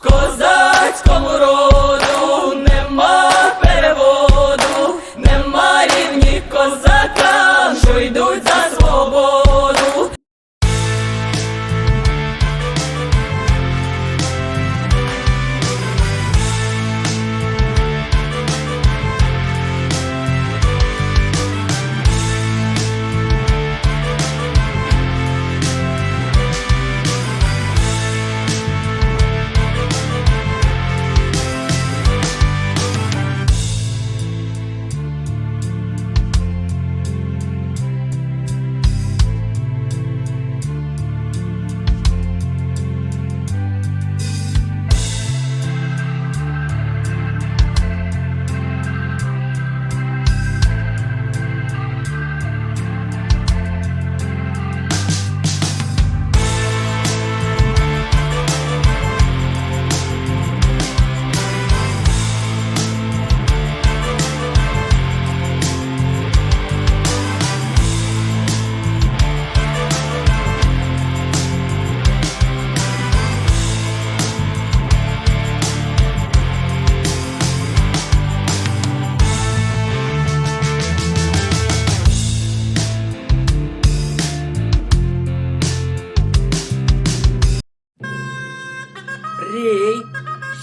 Козацькому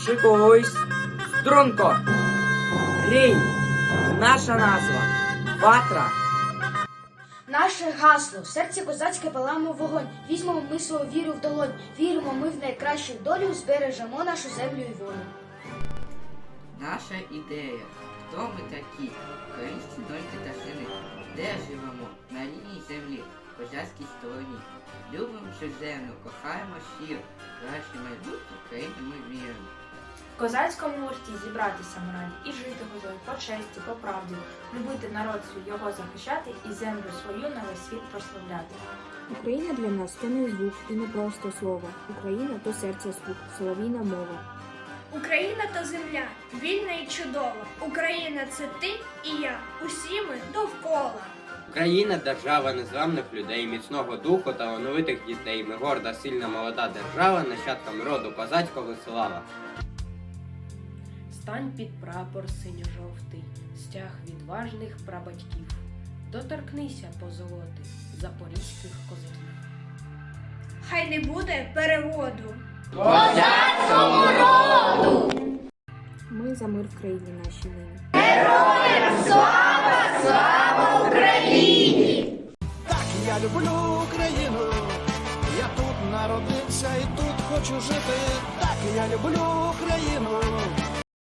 шикуйсь, струнко. Рій, наша назва. Ватра. Наше гасло, в серці козацьке палаємо вогонь. Візьмемо ми свою віру в долонь. Віримо ми в найкращу долю, збережемо нашу землю і волю. Наша ідея. Хто ми такі? Українські доньки та сини. Де живемо? На рідній землі, козацькій стороні. Любимо землю, кохаємо щиро. Краще майбутнє країни. В козацькому гурті зібратися раді і жити готові по честі, по правді, любити народ свій, його захищати і землю свою на весь світ прославляти. Україна для нас то не звук і не просто слово. Україна то серця слух, соловійна мова. Україна то земля, вільна і чудова. Україна це ти і я. Усі ми довкола. Україна держава незламних людей, міцного духу та оновитих дітей. Ми горда, сильна, молода держава, нащадкам роду козацького слава. Стань під прапор синьо-жовтий, стяг відважних прабатьків. Доторкнися позолоти запорізьких козаків. Хай не буде переводу. Ми за мир в країні нашій нині. Так, я люблю Україну, я тут народився і тут хочу жити. Так, я люблю Україну,